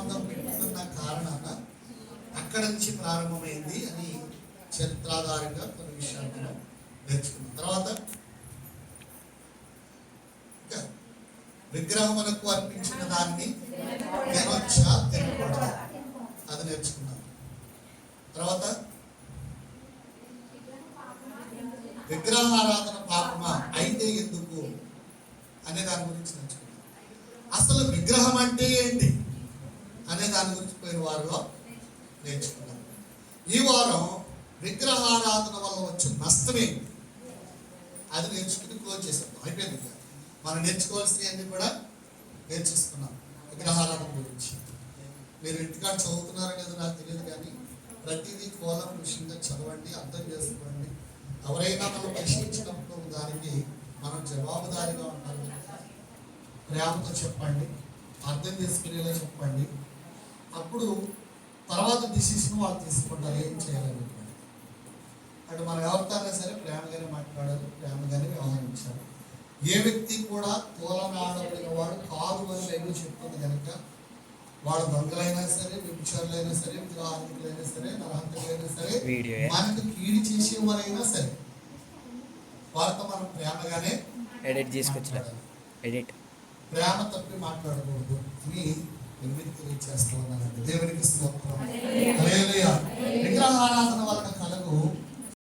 సంబంధం పెట్టుకున్న కారణాన అక్కడ నుంచి ప్రారంభమైంది అని చరిత్రాధారంగా కొన్ని విషయాలు మనం నేర్చుకున్నాం. తర్వాత విగ్రహములకు అర్పించిన దాన్ని తినొచ్చా తినకూడదా అది నేర్చుకున్నాం. తర్వాత విగ్రహారాధన పాపమా? అయితే ఎందుకు? అనే దాని గురించి నేర్చుకున్నాం. అసలు విగ్రహం అంటే ఏంటి అనే దాని గురించి పోయిన వారిలో నేర్చుకున్నాం ఈ వారం విగ్రహారాధన వల్ల వచ్చే నష్టమే. అది నేర్చుకుని క్లోజ్ చేసేద్దాం. అయిపోయింది మనం నేర్చుకోవాల్సినవన్నీ కూడా నేర్చేసుకున్నాం విగ్రహారాధన గురించి. మీరు ఇంటికాడ చదువుతున్నారో లేదో నాకు తెలియదు కానీ ప్రతిదీ కోలం విషయంగా చదవండి అర్థం చేసుకోండి. ఎవరైనా మనం ప్రశ్నించినప్పుడు దానికి మనం జవాబుదారీగా ఉండాలి ప్రేమతో చెప్పండి అర్థం చేసుకునేలా చెప్పండి. అప్పుడు తర్వాత డిసిషన్ వాళ్ళు తీసుకుంటారు ఏం చేయాలని చెప్పండి అటు మనం ఎవరితోనే సరే ప్రేమగానే మాట్లాడాలి ప్రేమగానే వ్యవహరించాలి ఏ వ్యక్తి కూడా తోలనాడబడిన వాడు కాదు అని బైబిల్ చెప్తుంది కనుక వాడు దొంగలైనా సరే వ్యభిచారులైనా సరే విగ్రహార్థికులైనా సరే నరహంతకులైనా సరే మనకు కీడి చేసేవారైనా సరే వారితో మనం ప్రేమగానే ఎడిట్ మాట్లాడాలి. ఎడిట్ ప్రేమ తప్పి మాట్లాడకూడదు అని ఎనిమిది తెలియజేస్తూ ఉన్నానండి దేవునికి స్తోత్రం. విగ్రహారాధన